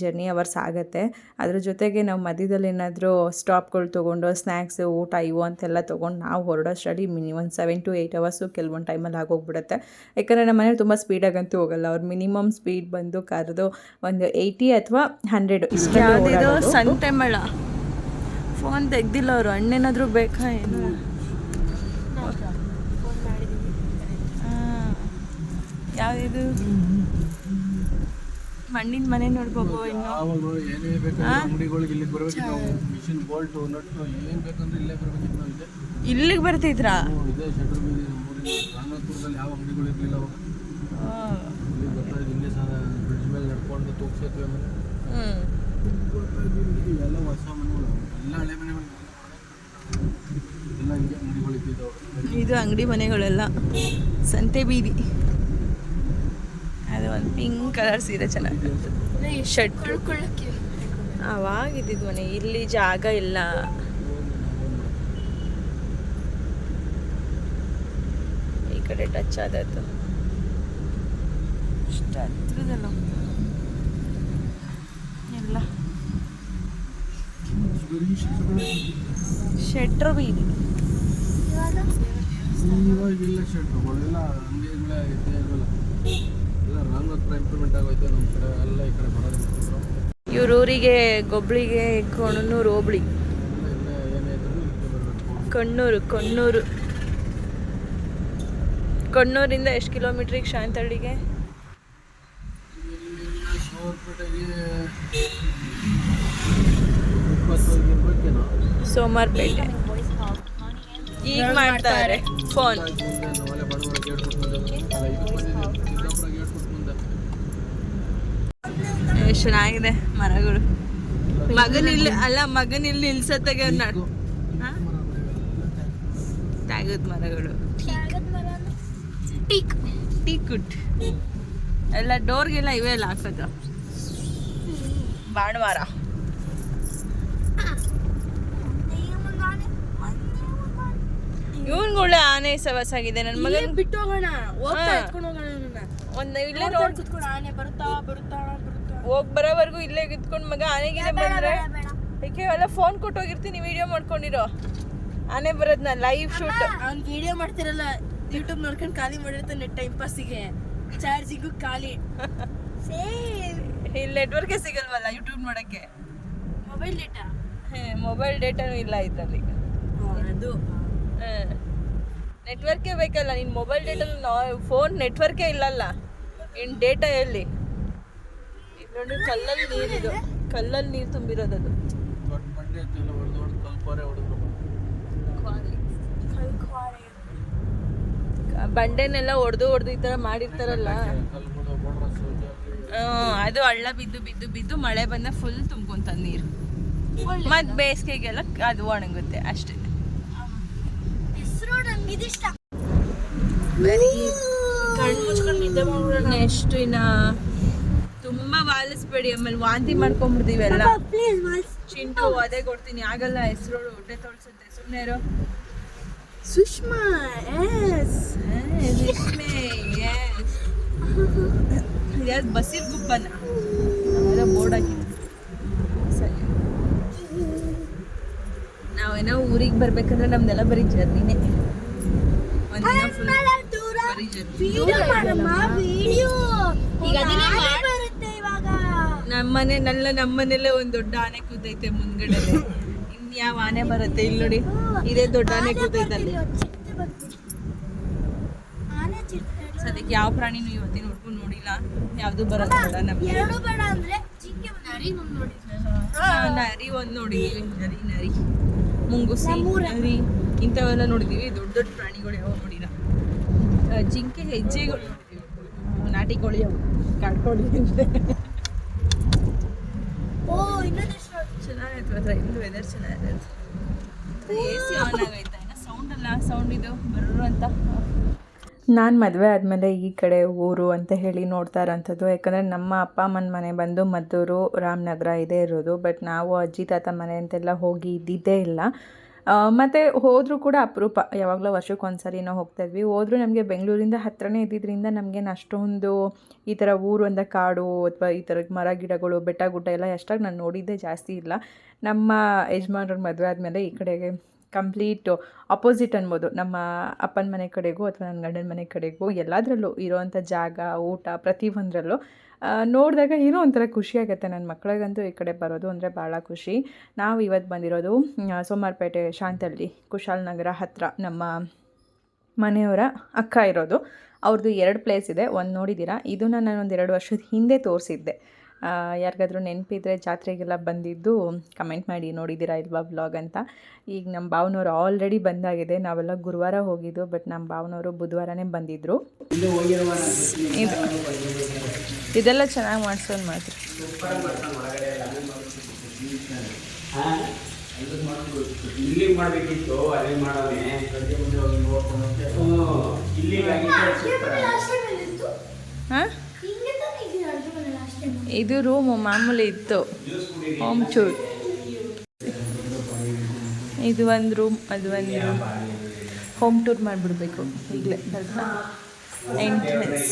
ಜರ್ನಿ ಅವರ್ಸ್ ಆಗುತ್ತೆ. ಅದ್ರ ಜೊತೆಗೆ ನಾವು ಮಧ್ಯದಲ್ಲಿ ಏನಾದರೂ ಸ್ಟಾಪ್ಗಳು ತೊಗೊಂಡು ಸ್ನ್ಯಾಕ್ಸ್ ಊಟ ಇವು ಅಂತೆಲ್ಲ ತೊಗೊಂಡು ನಾವು ಹೊರಡೋಷ್ಟರಲ್ಲಿ minimum seven to eight hours ಕೆಲವೊಂದು ಟೈಮಲ್ಲಿ ಆಗೋಗ್ಬಿಡುತ್ತೆ. ಯಾಕಂದರೆ ನಮ್ಮ ಮನೇಲಿ ತುಂಬ ಸ್ಪೀಡಾಗಂತೂ ಹೋಗಲ್ಲ. ಅವ್ರು ಮಿನಿಮಮ್ ಸ್ಪೀಡ್ ಬಂದು ಕರೆದು ಒಂದು ಏಯ್ಟಿ ಅಥವಾ ಹಂಡ್ರೆಡ್ ಯಾವುದಿದು ಸಂತೆ ಮಳ ಫೋನ್ ತೆಗ್ದಿಲ್ಲ ಅವರು ಹಣ್ಣೇನಾದರೂ ಬೇಕಾ ಏನು? ಯಾವ್ದಿದು? ಮಣ್ಣಿನ ಮನೆ ನೋಡ್ಬೇಕು ಇನ್ನು? ಏನೇ ಬೇಕಾದ್ರೆ ಅಂಗಡಿಗಳಿಗೆ ಇಲ್ಲಿಗೆ ಬರ್ಬೇಕಿತ್ತು. ನಾವು ಮಿಷಿನ್ ಬೋಲ್ಟು ನಟ್ಟು ಬೇಕಂದ್ರೆ ಇಲ್ಲೇ ಬರ್ಬೇಕಿತ್ತು ನಾವು ಇಲ್ಲೇ ಇಲ್ಲಿಗೆ ಬರ್ತಿದ್ರಾ? ಇದೇ ಯಾವ ಇದ್ದಿದ್ದು ಇದು ಅಂಗಡಿ ಮನೆಗಳೆಲ್ಲ. ಸಂತೆ ಬೀದಿ. ಅದು ಒಂದು ಪಿಂಕ್ ಕಲರ್ ಸೀರೆ ಚೆನ್ನಾಗಿ ಶರ್ಟ್ ಅವಾಗ ಅವಾಗಿದ್ದಿದ್ದು ಮನೆ. ಇಲ್ಲಿ ಜಾಗ ಇಲ್ಲ. ಈ ಕಡೆ ಟಚ್ ಆದದ್ದು. ಇಷ್ಟ ಹತ್ರದಲ್ಲ ಎಲ್ಲ ಬರೀ ಶೆಟ್ರುಗಳೇ ಶೆಟ್ರ್ ಬೀದಿ. ಇವಾಗ ಇವಾಗ ಇಲ್ಲ ಶೆಟ್ರುಗಳು ಎಲ್ಲ ಅಂಗಡಿಗಳೇ ಇದ್ದೇ ಇಲ್ವಲ್ಲ ಎಲ್ಲ ರಾಂಗ್ ಹತ್ರ ಇಂಪ್ರೂವ್ಮೆಂಟ್ ಆಗೋಯ್ತು ನಮ್ಮ ಕಡೆ ಎಲ್ಲ ಈ ಕಡೆ ಬರೋದು ಬಿಟ್ಬಿಟ್ರು. ಇವ್ರ ಊರಿಗೆ ಗೊಬ್ಳಿಗೆ ಕೊಣನೂರು ಹೋಬಳಿ. ಕಣ್ಣೂರು ಕೊಣ್ಣೂರು. ಕೊಣ್ಣೂರಿಂದ ಎಷ್ಟು ಕಿಲೋಮೀಟ್ರಿಗೆ ಶಾಂತಳ್ಳಿಗೆ? ಸೋಮಾರ್ಪೇಟೆ ಈಗ ಮಾಡ್ತಾರೆ ಫೋನ್ ಚೆನ್ನಾಗಿದೆ ಮರಗಳು. ಮಗನ ಇಲ್ಲಿ ಅಲ್ಲ ಮಗನ ಇಲ್ಲಿ ನಿಲ್ಸತ್ತಾಗ ಅವ್ರು ತಾಗದ್ ಮರಗಳು. ಟೀಕ್. ಟೀಕುಟ್. ಎಲ್ಲ ಡೋರ್ಗೆಲ್ಲ ಇವೆಲ್ಲ ಹಾಕೋದು ಬಾಣವಾರ. ಇವನ್ಗಳೇ ಆನೆ ಸವಸಾಗಿದೆ ಆಗಿದೆ. ನನ್ನ ಮಗನ್ ಬಿಟ್ಟು ಹೋಗೋಣ ಹೋಗ್ತಾ. ಎತ್ಕೊಂಡು ಹೋಗೋಣ ಒಂದು ಇಲ್ಲೇ ನೋಡ್ತಾ ಕುತ್ಕೊಂಡು ಆನೆ ಬರುತ್ತಾ ಬರುತ್ತಾ ಬರುತ್ತಾ. ಹೋಗ್ ಬರೋವರೆಗೂ ಇಲ್ಲೇ ಕಿತ್ಕೊಂಡ್ ಮಗ ಆನೆಗಿದೆ ಬಂದ್ರೆ ಏಕೆ ಎಲ್ಲ ಫೋನ್ ಕೊಟ್ಟು ಹೋಗಿರ್ತೀನಿ ವಿಡಿಯೋ ಮಾಡ್ಕೊಂಡಿರೋ. ಆನೆ ಬರೋದ್ನ ಲೈವ್ ಶೂಟ್ ಅವ್ನ್ ವಿಡಿಯೋ ಮಾಡ್ತಿರಲ್ಲ ಯೂಟ್ಯೂಬ್ ನೋಡ್ಕೊಂಡು ಖಾಲಿ ಮಾಡಿರ್ತಾನೆ ಟೈಮ್ ಪಾಸಿಗೆ ಚಾರ್ಜಿಗೂ ಖಾಲಿ. ಇಲ್ಲಿ ನೆಟ್ವರ್ಕೇ ಸಿಗಲ್ವಲ್ಲ ಯೂಟ್ಯೂಬ್ ನೋಡಕ್ಕೆ? ಮೊಬೈಲ್ ಡೇಟಾ ಮೊಬೈಲ್ ಡೇಟಾನು ಇಲ್ಲ ಇದ್ರಲ್ಲಿ. ಅದು. ನೆಟ್ವರ್ಕೇ ಬೇಕಲ್ಲ ನಿನ್ನ ಮೊಬೈಲ್ ಡೇಟಾ ಫೋನ್ ನೆಟ್ವರ್ಕೇ ಇಲ್ಲಲ್ಲ. ಇನ್ ಡೇಟಾ ಎಲ್ಲಿ? ಈಗ ನೋಡಿ ಕಲ್ಲಲ್ಲಿ ನೀರಿದು ಕಲ್ಲಲ್ಲಿ ನೀರು ತುಂಬಿರೋದದು. ಬಂಡೆನೆಲ್ಲ ಹೊಡೆದು ಹೊಡೆದು ಈ ತರ ಮಾಡಿರ್ತಾರಲ್ಲ. ಅದು ಹಳ್ಳ ಬಿದ್ದು ಬಿದ್ದು ಬಿದ್ದು ಮಳೆ ಬಂದ ಫುಲ್ ತುಂಬ್ಕೊಂತ ನೀರು. ಮತ್ ಬೇಸಿಗೆಗೆಲ್ಲ ಅದು ಒಣಗುತ್ತೆ ಅಷ್ಟೇ. ಹೆಸರು ನಂಗೆ ಇದಿಷ್ಟ ಕಣ್ಣು ಮುಚ್ಕೊಂಡು ನಿದ್ದೆ ಮಾಡ್ಬಿಡೋಣ. ನೆಕ್ಸ್ಟ್ ಇನ್ನ ತುಂಬಾ ವಾಲಿಸ್ಬೇಡಿ ಆಮೇಲೆ ವಾಂತಿ ಮಾಡ್ಕೊಂಡ್ಬಿಡ್ತೀವೆಲ್ಲ. ಪ್ಲೀಸ್ ಚಿಂಟು ಅದೇ ಕೊಡ್ತೀನಿ. ಆಗಲ್ಲ ಹೆಸರು ಹೊಟ್ಟೆ ತೊಳ್ಸುತ್ತೆ ಸುಮ್ಮನೆ ಇರೋ. ಸುಷ್ಮಾ ಎಸ್ ಯಾವ್ದು ಬಸ್ಸಿರ್ ಗುಬ್ಬನ ನಾವೆಲ್ಲ ಬೋರ್ಡ್ ಹಾಕಿದ್ವಿ ಸರಿ. ನಾವೇನೋ ಊರಿಗೆ ಬರ್ಬೇಕಂದ್ರೆ ನಮ್ದೆಲ್ಲ ಬರೀ ಜರ್ನಿನೇ ಒಂದಿನ ಫುಲ್ ಬರೀ ಜರ್ನಿ ಈಗ ಅದನ್ನೇ ಬರುತ್ತೆ ಇವಾಗ ನಮ್ಮನೆ ನಲ್ಲ ನಮ್ಮನೆಲ್ಲೇ ಒಂದ್ ದೊಡ್ಡ ಆನೆ ಕೂತೈತೆ ಮುಂದ್ಗಡೆ ಇನ್ಯಾವ ಆನೆ ಬರುತ್ತೆ? ಇಲ್ಲಿ ನೋಡಿ. ಇದೇ ದೊಡ್ಡ ಆನೆ ಕೂತೈತೆ ಅಲ್ಲಿ. ಆನೆ ಚಿಟ್ಟೆ. ಸದ್ಯಕ್ಕೆ ಯಾವ ಪ್ರಾಣಿನೂ ಇವತ್ತಿನ ಹುಡ್ಕೊಂಡು ನೋಡಿಲ್ಲ. ಯಾವ್ದು ಬರಲ್ಲ ನಮ್ಗೆ. ನರಿ ಒಂದ್ ನೋಡಿದೀವಿ ನರಿ ನರಿ ಮುಂಗುಸಿ ನರಿ. ಇಂಥವೆಲ್ಲ ನೋಡಿದೀವಿ. ದೊಡ್ಡ ದೊಡ್ಡ ಪ್ರಾಣಿಗಳು ಯಾವ ನೋಡಿಲ್ಲ. ಜಿಂಕೆ ಹೆಜ್ಜೆಗಳು ನಾಟಿ ಕೋಳಿ ಅವು ಕಾಡ್ಕೋಳಿ ಓ ಇನ್ನೊಂದು ಚೆನ್ನಾಗಿತ್ತು ಇಲ್ಲಿ ವೆದರ್ ಚೆನ್ನಾಗಿರುತ್ತೆ ಎ ಸಿ ಆನ್ ಆಗೈತೆ ಇನ್ನು ಸೌಂಡ್ ಅಲ್ಲ ಸೌಂಡ್ ಇದು ಬರೋರು ಅಂತ. ನಾನು ಮದುವೆ ಆದಮೇಲೆ ಈ ಕಡೆ ಊರು ಅಂತ ಹೇಳಿ ನೋಡ್ತಾ ಇರೋಂಥದ್ದು. ಯಾಕಂದರೆ ನಮ್ಮ ಅಪ್ಪ ಅಮ್ಮನ ಮನೆ ಬಂದು ಮದ್ದೂರು ರಾಮನಗರ ಇದೇ ಇರೋದು. ಬಟ್ ನಾವು ಅಜ್ಜಿ ತಾತ ಮನೆ ಅಂತೆಲ್ಲ ಹೋಗಿ ಇದ್ದಿದ್ದೇ ಇಲ್ಲ. ಮತ್ತು ಹೋದರೂ ಕೂಡ ಅಪರೂಪ. ಯಾವಾಗಲೂ ವರ್ಷಕ್ಕೆ ಒಂದು ಸರಿನೋ ಹೋಗ್ತಾ ಇದ್ವಿ. ಹೋದರೂ ನಮಗೆ ಬೆಂಗಳೂರಿಂದ ಹತ್ರನೇ ಇದ್ದಿದ್ದರಿಂದ ನಮಗೇನು ಅಷ್ಟೊಂದು ಈ ಥರ ಊರು ಒಂದ ಕಾಡು ಅಥವಾ ಈ ಥರ ಮರ ಗಿಡಗಳು, ಬೆಟ್ಟ ಗುಡ್ಡ ಎಲ್ಲ ಎಷ್ಟಾಗಿ ನಾನು ನೋಡಿದ್ದೆ ಜಾಸ್ತಿ ಇಲ್ಲ. ನಮ್ಮ ಯಜಮಾನ್ರ ಮದುವೆ ಆದಮೇಲೆ ಈ ಕಡೆಗೆ ಕಂಪ್ಲೀಟು ಅಪೋಸಿಟ್ ಅನ್ಬೋದು. ನಮ್ಮ ಅಪ್ಪನ ಮನೆ ಕಡೆಗೂ ಅಥವಾ ನನ್ನ ಗಂಡನ ಮನೆ ಕಡೆಗೂ ಎಲ್ಲದರಲ್ಲೂ ಇರೋವಂಥ ಜಾಗ, ಊಟ ಪ್ರತಿಯೊಂದರಲ್ಲೂ ನೋಡಿದಾಗ ಏನೋ ಒಂಥರ ಖುಷಿಯಾಗುತ್ತೆ ನನ್ನ ಮಕ್ಕಳಿಗಂತೂ ಈ ಕಡೆ ಬರೋದು ಅಂದರೆ ಭಾಳ ಖುಷಿ. ನಾವು ಇವತ್ತು ಬಂದಿರೋದು ಸೋಮಾರ್ಪೇಟೆ ಕುಶಾಲ್ ಕುಶಾಲನಗರ ಹತ್ತಿರ ನಮ್ಮ ಮನೆಯವರ ಅಕ್ಕ ಇರೋದು. ಅವ್ರದ್ದು ಎರಡು ಪ್ಲೇಸ್ ಇದೆ. ಒಂದು ನೋಡಿದ್ದೀರಾ? ಇದನ್ನು ನಾನು ಒಂದು ಎರಡು ವರ್ಷದ ಹಿಂದೆ ತೋರಿಸಿದ್ದೆ. ಯಾರಿಗಾದ್ರೂ ನೆನಪಿದ್ರೆ ಜಾತ್ರೆಗೆಲ್ಲ ಬಂದಿದ್ದು ಕಮೆಂಟ್ ಮಾಡಿ ನೋಡಿದ್ದೀರಾ ಇಲ್ವಾ ಬ್ಲಾಗ್ ಅಂತ. ಈಗ ನಮ್ಮ ಭಾವನವ್ರು ಆಲ್ರೆಡಿ ಬಂದಾಗಿದೆ. ನಾವೆಲ್ಲ ಗುರುವಾರ ಹೋಗಿದ್ದು ಬಟ್ ನಮ್ಮ ಭಾವನವರು ಬುಧವಾರನೇ ಬಂದಿದ್ದರು ಇದು, ಇದೆಲ್ಲ ಚೆನ್ನಾಗಿ ಮಾಡಿಸೋದು ಮಾತ್ರ. ಹಾಂ? ಇದು ರೂಮು ಮಾಮೂಲಿ ಇತ್ತು. ಹೋಮ್ ಚೂರ್ ಇದು ಒಂದು ರೂಮ್ ಅದು ಒಂದು ರೂಮ್ ಹೋಮ್ ಟೂರ್ ಮಾಡಿಬಿಡ್ಬೇಕು ಈಗಲೇ ಸ್ವಲ್ಪ ಎಂಟ್ರೆನ್ಸ್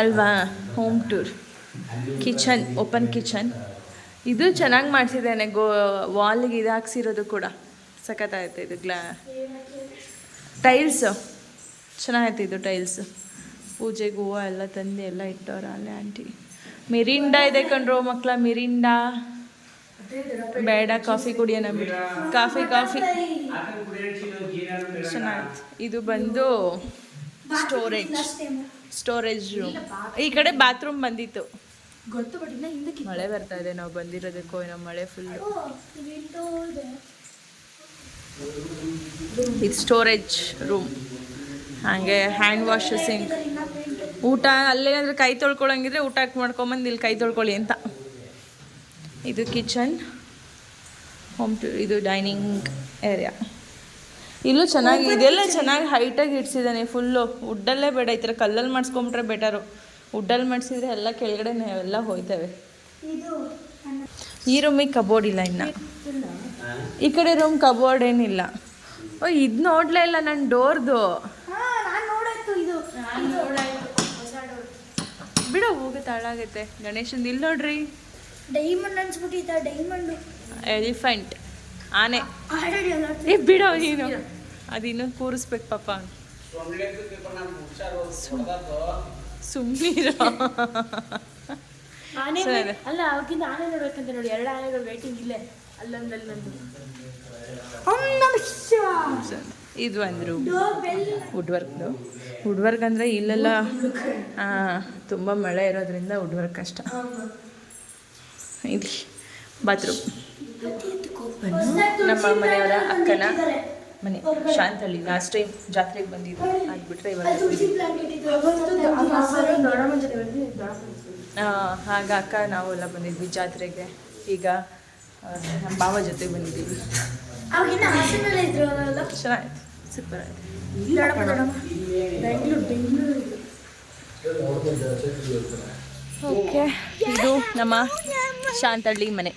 ಅಲ್ವಾ? Home tour kitchen open kitchen ಇದು ಚೆನ್ನಾಗಿ ಮಾಡಿಸಿದ್ದೇನೆ ಗೋ ವಾಲಿಗೆ ಇದು ಹಾಕ್ಸಿರೋದು ಕೂಡ. ಸಖತ್ತಾಗುತ್ತೆ ಇದು ಗ್ಲಾ ಟೈಲ್ಸು ಚೆನ್ನಾಗೈತೆ ಇದು ಟೈಲ್ಸ್ ಪೂಜೆಗೆ ಹೂವು ಎಲ್ಲ ತಂದು ಎಲ್ಲ ಇಟ್ಟವ್ರ ಅಲ್ಲೇ ಆಂಟಿ ಮಿರಿಂಡಾ ಇದೆ ಕಣ್ರೋ ಮಕ್ಕಳ ಮಿರಿಂಡಾ. ಬೇಡ, ಕಾಫಿ ಕುಡಿಯೋಣ ಬಿಡಿ. Coffee coffee. ಚೆನ್ನಾಗಿತ್ತು. ಇದು ಬಂದು ಸ್ಟೋರೇಜ್ ಸ್ಟೋರೇಜ್ ರೂಮ್ ಈ ಕಡೆ ಬಾತ್ರೂಮ್ ಬಂದಿತ್ತು. ಮಳೆ ಬರ್ತಾ ಇದೆ, ನಾವು ಬಂದಿರೋದಕ್ಕೋ ಏನೋ ಮಳೆ ಫುಲ್ಲು ಇದು ಸ್ಟೋರೇಜ್ ರೂಮ್ ಹಾಗೆ ಹ್ಯಾಂಡ್ ವಾಶ್ ಸಿಂಕ್ ಊಟ ಅಲ್ಲೇನಾದ್ರೂ ಕೈ ತೊಳ್ಕೊಳಂಗಿದ್ರೆ ಊಟ ಮಾಡ್ಕೊಂಬಂದು ಇಲ್ಲಿ ಕೈ ತೊಳ್ಕೊಳ್ಳಿ ಅಂತ. ಇದು ಕಿಚನ್ ಹೋಮ್ ಟು ಇದು ಡೈನಿಂಗ್ ಏರಿಯಾ ಇಲ್ಲೂ ಚೆನ್ನಾಗಿ ಇದೆಲ್ಲ ಚೆನ್ನಾಗಿ ಹೈಟಾಗಿ ಇಡ್ಸಿದ್ದಾನೆ ಫುಲ್ಲು ವುಡ್ಡಲ್ಲೇ ಬೇಡ, ಈ ಥರ ಕಲ್ಲಲ್ಲಿ ಮಾಡಿಸ್ಕೊಂಬಿಟ್ರೆ ಬೆಟರು ವುಡ್ಡಲ್ಲಿ ಮಾಡಿಸಿದ್ರೆ ಎಲ್ಲ ಕೆಳಗಡೆ ಎಲ್ಲ ಹೋಯ್ತವೆ. ಈ ರೂಮಿಗೆ ಕಬೋರ್ಡ್ ಇಲ್ಲ ಇನ್ನು. ಈ ಕಡೆ ರೂಮ್ ಕಬೋರ್ಡ್ ಏನಿಲ್ಲ. ಓ, ಇದು ನೋಡಲೇ ಇಲ್ಲ ನನ್ನ ಡೋರ್ದು ಬಿಡು ಹೋಗಿ ತಾಳಾಗೈತೆ. ಗಣೇಶನ್ ಇಲ್ಲಿ ನೋಡ್ರಿ. ಡೈಮಂಡ್ ಅನ್ಸ್ಬಿಟ್ಟಿತ್ತ ಡೈಮಂಡ್ ಎಲಿಫೆಂಟ್ ಆನೆ. ಏ ಬಿಡೋ ನೀನು. ಅದಿನ್ನು ಕೂರಿಸ್ಬೇಕು ಪಾಪ. ಸುಮ್ಮನೆ ಆನೆ ಅಲ್ಲ ಅವಾಗಿಂದ ಆನೆ ನೋಡ್ಬೇಕಂತ ನೋಡಿ ಎರಡು ಆನೆಗಳು ವೇಟಿಂಗ್ ಇಲ್ಲೇ. ಅಲ್ಲೊಂದು ಅಲ್ಲೊಂದು ಇದು ಅಂದರು ವುಡ್ ವರ್ಕ್ದು ವುಡ್ ವರ್ಕ್ ಅಂದರೆ ಇಲ್ಲೆಲ್ಲ ತುಂಬ ಮಳೆ ಇರೋದ್ರಿಂದ ವುಡ್ ವರ್ಕ್ ಕಷ್ಟ ಇಲ್ಲಿ ಬಾತ್ರೂಮ್ ನಮ್ಮ ಮನೆಯವರ ಅಕ್ಕನ ಮನೆ ಶಾಂತಳ್ಳಿ ಲಾಸ್ಟ್ ಟೈಮ್ ಜಾತ್ರೆಗೆ ಬಂದಿದ್ದು ಅದು ಬಿಟ್ಟರೆ ಇವಾಗ ಆಗ ಅಕ್ಕ ನಾವೆಲ್ಲ ಬಂದಿದ್ವಿ ಜಾತ್ರೆಗೆ ಈಗ ನಮ್ಮ ಭಾವ ಜೊತೆ ಬಂದಿದ್ದೀವಿ. ಚೆನ್ನಾಗಿತ್ತು ಸೂಪರ್ ಆಯ್ತು. ಓಕೆ ಇದು ನಮ್ಮ ಶಾಂತಳ್ಳಿ ಮನೆ.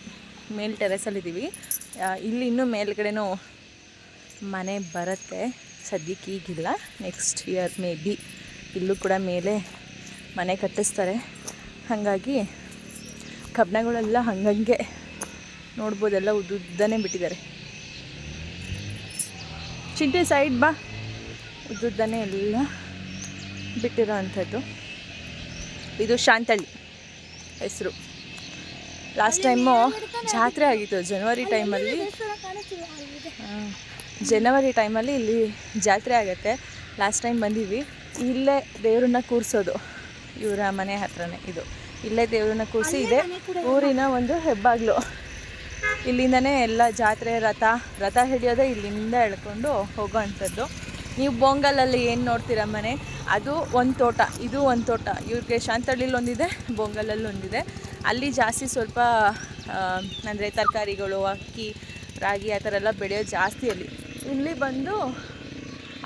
ಮೇಲ್ ಟೆರೆಸಲ್ಲಿದ್ದೀವಿ. ಇಲ್ಲಿ ಇನ್ನೂ ಮೇಲ್ಗಡೆನೂ ಮನೆ ಬರುತ್ತೆ. ಸದ್ಯಕ್ಕೆ ಈಗಿಲ್ಲ. ನೆಕ್ಸ್ಟ್ ಇಯರ್ ಮೇ ಬಿ ಇಲ್ಲೂ ಕೂಡ ಮೇಲೆ ಮನೆ ಕಟ್ಟಿಸ್ತಾರೆ. ಹಾಗಾಗಿ ಕಬ್ಬಣಗಳೆಲ್ಲ ಹಂಗಂಗೆ ನೋಡ್ಬೋದೆಲ್ಲ ಉದ್ದುದ್ದನೇ ಬಿಟ್ಟಿದ್ದಾರೆ. ಚಿಂತೆ ಸೈಡ್ ಬಾ. ಉದ್ದುದ್ದನೇ ಎಲ್ಲ ಬಿಟ್ಟಿರೋ ಅಂಥದ್ದು. ಇದು ಶಾಂತಳ್ಳಿ ಹೆಸರು. ಲಾಸ್ಟ್ ಟೈಮು ಜಾತ್ರೆ ಆಗಿತ್ತು ಜನವರಿ ಟೈಮಲ್ಲಿ ಜನವರಿ ಟೈಮಲ್ಲಿ ಇಲ್ಲಿ ಜಾತ್ರೆ ಆಗುತ್ತೆ. ಲಾಸ್ಟ್ ಟೈಮ್ ಬಂದಿದ್ವಿ. ಇಲ್ಲೇ ದೇವ್ರನ್ನ ಕೂರಿಸೋದು. ಇವರ ಮನೆ ಹತ್ರನೇ ಇದು. ಇಲ್ಲೇ ದೇವ್ರನ್ನ ಕೂರಿಸಿ ಇದೆ. ಊರಿನ ಒಂದು ಹೆಬ್ಬಾಗ್ಲು. ಇಲ್ಲಿಂದನೇ ಎಲ್ಲ ಜಾತ್ರೆ ರಥ ರಥ ಹಿಡಿಯೋದೇ ಇಲ್ಲಿಂದ ಎಳ್ಕೊಂಡು ಹೋಗೋ ಅಂಥದ್ದು. ನೀವು ಬೊಂಗಲಲ್ಲಿ ಏನು ನೋಡ್ತೀರ ಮನೆ? ಅದು ಒಂದು ತೋಟ, ಇದು ಒಂದು ತೋಟ. ಇವ್ರಿಗೆ ಶಾಂತಳ್ಳಿಲಿ ಒಂದಿದೆ, ಬೊಂಗಲಲ್ಲಿ ಒಂದಿದೆ. ಅಲ್ಲಿ ಜಾಸ್ತಿ ಸ್ವಲ್ಪ ಅಂದರೆ ತರಕಾರಿಗಳು, ಅಕ್ಕಿ, ರಾಗಿ ಆ ಥರ ಎಲ್ಲ ಬೆಳೆಯೋದು ಜಾಸ್ತಿ ಅಲ್ಲಿ. ಇಲ್ಲಿ ಬಂದು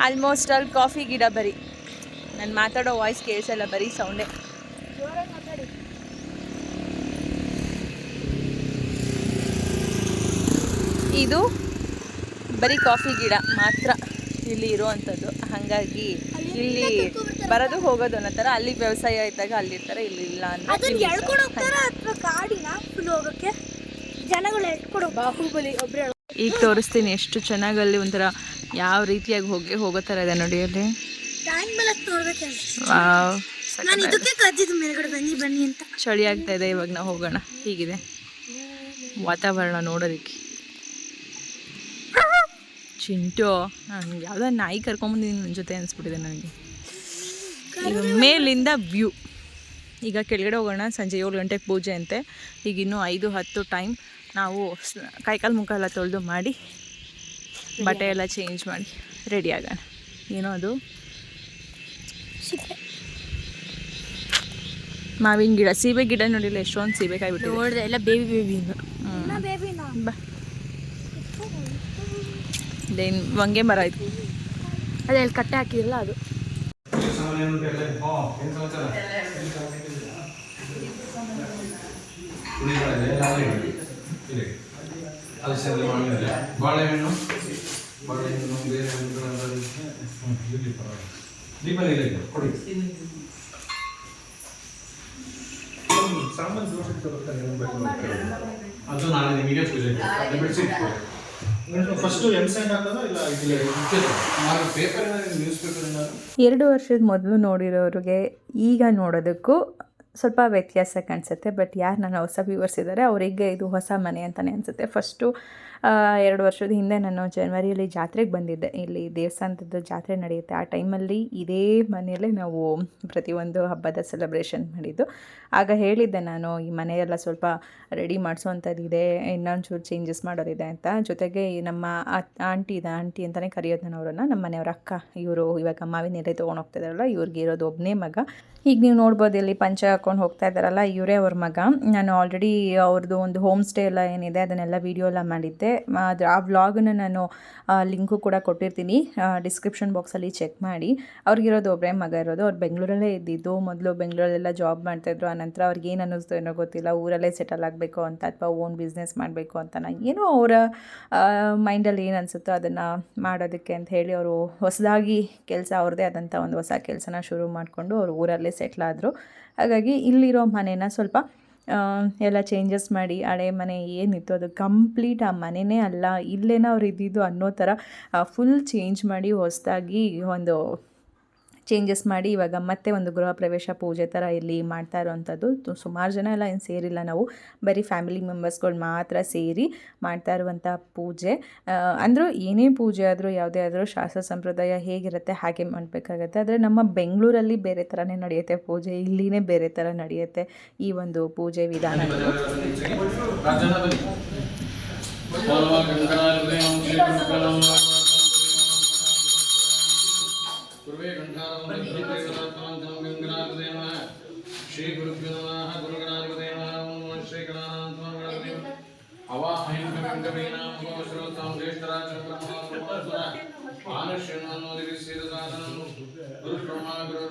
ಆಲ್ಮೋಸ್ಟ್ ಅಲ್ಲಿ ಕಾಫಿ ಗಿಡ ಬರೀ. ನಾನು ಮಾತಾಡೋ ವಾಯ್ಸ್ ಕೇಳಿಸಲ್ಲ, ಬರೀ ಸೌಂಡೇ ಇದು ಬರೀ ಕಾಫಿ ಗಿಡ ಮಾತ್ರ ಇಲ್ಲಿ ಇರುವಂಥದ್ದು. ಹಾಗಾಗಿ ಇಲ್ಲಿ ಬರೋದು ಹೋಗೋದು ಅನ್ನೋ ಥರ ಅಲ್ಲಿ ವ್ಯವಸಾಯ ಇದ್ದಾಗ ಅಲ್ಲಿರ್ತಾರೆ ಇಲ್ಲಿ ಇಲ್ಲ ಅಂತ ಜನಗಳು ಬಾಹುಬಲಿ ಒಬ್ಬರೇ ಈಗ ತೋರಿಸ್ತೀನಿ ಎಷ್ಟು ಚೆನ್ನಾಗಿ ಅಲ್ಲಿ ಒಂಥರ ಯಾವ ರೀತಿಯಾಗಿ ಹೋಗಿ ಹೋಗೋ ಥರ ಇದೆ ನೋಡಿ ಅಲ್ಲಿ. ಬನ್ನಿ ಬನ್ನಿ ಅಂತ. ಚಳಿ ಆಗ್ತಾ ಇದೆ ಇವಾಗ ನಾವು ಹೋಗೋಣ. ಹೀಗಿದೆ. ವಾತಾವರಣ ನೋಡೋದಕ್ಕೆ. ಚಿಂಟು ನಾನು ಯಾವುದೋ ನಾಯಿ ಕರ್ಕೊಂಬಂದಿದ್ದೀನಿ ನನ್ನ ಜೊತೆ ಅನಿಸ್ಬಿಟ್ಟಿದೆ ನನಗೆ. ಈಗ ಮೇಲಿಂದ ವ್ಯೂ. ಈಗ ಕೆಳಗಡೆ ಹೋಗೋಣ ಸಂಜೆ ಏಳು ಗಂಟೆಗೆ ಪೂಜೆ ಅಂತೆ. ಈಗ ಇನ್ನೂ ಐದು ಹತ್ತು ಟೈಮ್ ನಾವು ಕೈಕಾಲು ಮುಖ ಎಲ್ಲ ತೊಳೆದು ಮಾಡಿ ಬಟ್ಟೆ ಎಲ್ಲ ಚೇಂಜ್ ಮಾಡಿ ರೆಡಿ ಆಗೋಣ. ಏನೋ ಅದು. ಮಾವಿನ ಗಿಡ ಸೀಬೆ ಗಿಡ ನೋಡಿಲ್ಲ ಎಷ್ಟೊಂದು ಸೀಬೆಕಾಯಿ ಬಿಟ್ಟು ನೋಡಿದೆ ಎಲ್ಲ ಬೇಬಿ ಬೇಬಿ ಬಾ. ದೇನ್ ವಂಗೆ ಮರ ಇದು. ಅದೇ ಅಲ್ಲಿ ಕಟ್ಟೆ ಹಾಕಿರಲ್ಲ ಅದು. ಬಾಳೆಹಣ್ಣು ಬಾಳೆಹಣ್ಣು ಬೇರೆ ಕೊಡಿ ಸಾಮಾನ್ಯ ದೋಷಕ್ಕೆ. ಅದು ನಾನು ನಿಮಗೆ ಪೂಜೆ ಅದು ಎರಡು ವರ್ಷದ ಮೊದಲು ನೋಡಿರೋರಿಗೆ ಈಗ ನೋಡೋದಕ್ಕೂ ಸ್ವಲ್ಪ ವ್ಯತ್ಯಾಸ ಕಾಣಿಸುತ್ತೆ ಬಟ್ ಯಾರು ನನ್ನ ಹೊಸ ವ್ಯೂವರ್ಸ್ ಇದ್ದಾರೆ ಅವರಿಗೆ ಇದು ಹೊಸ ಮನೆ ಅಂತಲೇ ಅನಿಸುತ್ತೆ. ಫಸ್ಟು ಎರಡು ವರ್ಷದ ಹಿಂದೆ ನಾನು ಜನವರಿಯಲ್ಲಿ ಜಾತ್ರೆಗೆ ಬಂದಿದ್ದೆ. ಇಲ್ಲಿ ದೇವಸ್ಥಾನದ ಜಾತ್ರೆ ನಡೆಯುತ್ತೆ. ಆ ಟೈಮಲ್ಲಿ ಇದೇ ಮನೆಯಲ್ಲೇ ನಾವು ಪ್ರತಿಯೊಂದು ಹಬ್ಬದ ಸೆಲೆಬ್ರೇಷನ್ ಮಾಡಿದ್ದು. ಆಗ ಹೇಳಿದ್ದೆ ನಾನು, ಈ ಮನೆಯೆಲ್ಲ ಸ್ವಲ್ಪ ರೆಡಿ ಮಾಡಿಸೋವಂಥದ್ದಿದೆ ಇನ್ನೊಂಚೂರು ಚೇಂಜಸ್ ಮಾಡೋದಿದೆ ಅಂತ. ಜೊತೆಗೆ ನಮ್ಮ ಆಂಟಿ ಇದೆ. ಆಂಟಿ ಅಂತಲೇ ಕರೆಯೋದು ನಾನು ಅವರನ್ನು ನಮ್ಮ ಮನೆಯವ್ರ ಅಕ್ಕ, ಇವರು ಇವಾಗ ಮಾವಿನ ಎಲೆ ತೊಗೊಂಡು ಹೋಗ್ತಿದ್ದಾರಲ್ಲ ಇವ್ರಿಗೆ ಇರೋದು ಒಬ್ಬನೇ ಮಗ. ಈಗ ನೀವು ನೋಡ್ಬೋದು ಇಲ್ಲಿ ಪಂಚ ಹಾಕೊಂಡು ಹೋಗ್ತಾ ಇದ್ದಾರಲ್ಲ, ಇವರೇ ಅವ್ರ ಮಗ. ನಾನು ಆಲ್ರೆಡಿ ಅವ್ರದ್ದು ಒಂದು ಹೋಮ್ ಸ್ಟೇ ಎಲ್ಲ ಏನಿದೆ, ಅದನ್ನೆಲ್ಲ ವೀಡಿಯೋ ಎಲ್ಲ ಮಾಡಿದ್ದೆ. ಆ ವ್ಲಾಗನ್ನು ನಾನು ಲಿಂಕು ಕೂಡ ಕೊಟ್ಟಿರ್ತೀನಿ. ಡಿಸ್ಕ್ರಿಪ್ಷನ್ ಬಾಕ್ಸಲ್ಲಿ ಚೆಕ್ ಮಾಡಿ. ಅವ್ರಿಗಿರೋದು ಒಬ್ಬರೇ ಮಗ ಇರೋದು. ಅವ್ರು ಬೆಂಗಳೂರಲ್ಲೇ ಇದ್ದಿದ್ದು. ಮೊದಲು ಬೆಂಗಳೂರಲ್ಲೆಲ್ಲ ಜಾಬ್ ಮಾಡ್ತಾಯಿದ್ರು ಆನಂತರ ಅವ್ರಿಗೆ ಏನು ಅನ್ನಿಸ್ತು ಏನೋ ಗೊತ್ತಿಲ್ಲ. ಊರಲ್ಲೇ ಸೆಟಲ್ ಆಗಬೇಕು ಅಂತ ಅಥವಾ ಓನ್ ಬಿಸ್ನೆಸ್ ಮಾಡಬೇಕು ಅಂತ ನಾನು ಏನೋ ಅವರ ಮೈಂಡಲ್ಲಿ ಏನು ಅನಿಸುತ್ತೋ ಅದನ್ನು ಮಾಡೋದಕ್ಕೆ ಅಂತ ಹೇಳಿ ಅವರು ಹೊಸದಾಗಿ ಕೆಲಸ ಅವ್ರದ್ದೇ ಆದಂಥ ಒಂದು ಹೊಸ ಕೆಲಸನ ಶುರು ಮಾಡಿಕೊಂಡು ಅವರು ಊರಲ್ಲೇ ಸೆಟ್ಲ್ ಆದರು. ಹಾಗಾಗಿ ಇಲ್ಲಿರೋ ಮನೇನ ಸ್ವಲ್ಪ ಎಲ್ಲ ಚೇಂಜಸ್ ಮಾಡಿ ಹಳೆ ಮನೆ ಏನಿತ್ತು ಅದು ಕಂಪ್ಲೀಟ್ ಆ ಮನೆಯೇ ಅಲ್ಲ, ಇಲ್ಲೇನೋ ಅವ್ರು ಇದ್ದಿದ್ದು ಅನ್ನೋ ಥರ ಫುಲ್ ಚೇಂಜ್ ಮಾಡಿ ಹೊಸದಾಗಿ ಒಂದು ಚೇಂಜಸ್ ಮಾಡಿ ಇವಾಗ ಮತ್ತೆ ಒಂದು ಗೃಹ ಪ್ರವೇಶ ಪೂಜೆ ಥರ ಇಲ್ಲಿ ಮಾಡ್ತಾ ಇರೋವಂಥದ್ದು. ಸುಮಾರು ಜನ ಎಲ್ಲ ಏನು ಸೇರಿಲ್ಲ ನಾವು. ಬರೀ ಫ್ಯಾಮಿಲಿ ಮೆಂಬರ್ಸ್ಗಳು ಮಾತ್ರ ಸೇರಿ ಮಾಡ್ತಾ ಇರುವಂಥ ಪೂಜೆ. ಅಂದರೂ ಏನೇ ಪೂಜೆ ಆದರೂ ಯಾವುದೇ ಆದರೂ ಶಾಸ್ತ್ರ ಸಂಪ್ರದಾಯ ಹೇಗಿರುತ್ತೆ ಹಾಗೆ ಮಾಡಬೇಕಾಗತ್ತೆ. ಆದರೆ ನಮ್ಮ ಬೆಂಗಳೂರಲ್ಲಿ ಬೇರೆ ಥರನೇ ನಡೆಯುತ್ತೆ ಪೂಜೆ. ಇಲ್ಲಿನೇ ಬೇರೆ ಥರ ನಡೆಯುತ್ತೆ ಈ ಒಂದು ಪೂಜೆ ವಿಧಾನ. ರಾಜನ ಬನ್ನಿ ಓಲವ ಗಂಗಾಧರದೇವಂ ಶ್ರೀ ಗುರುಗಳಂ ಗುರುವೇ ಗಂಗಾಧರದೇವಂ ಗಂಗಾಧರದೇವ ಶ್ರೀ ಗುರುಭ್ಯೋ ನಮಃ ಗುರುಗಣಾಧಿಪದೇವ ಓಂ ಶ್ರೀ ಗಣಾನಾಥಂ ಗಣಪತಿಂ ಅವಾಹಯಂ ಕವಿಂ ಕವೀನಾಂ ಗೋಶ್ರೋತಾಂ ಜ್ಯೇಷ್ಠರಾಜಂ ಬ್ರಹ್ಮ ಆನಶ್ಯನ್ನೋದಿವಿ ಸೇದಸಾದನಂ ಗುರು ಬ್ರಹ್ಮ ಗುರು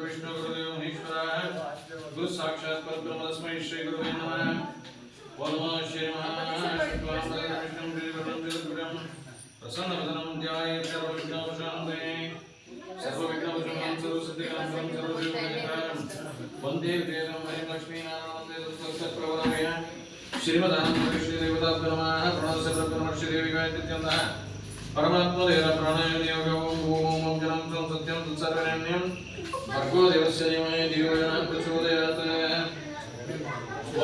सर्वविघ्नभुजं सर्वसिद्धिकरं सर्वं सर्वदेवकारं वंदे देवं वयं लक्ष्मीनारायणं देवसत्प्रवरमय श्रीमदानन्दकृष्णदेवताभ्यनमः प्रणवसर्वब्रह्मर्षिदेविकायत्यन्तः परमात्मदेव प्राणायनियोगौ ॐ ॐ जनं तं सत्यं तत्सर्वण्यं भर्गो देवस्य निमये दिवयनं प्रचोदयात्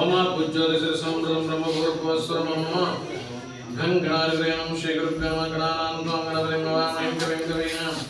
ओमापूज्योतिषं ब्रह्मपुरस्वरमः घङ्गणादिव्यां श्रीगुरुभ्यां गणानां त्वां गणपतिं भवामयं कविं कवीनाम्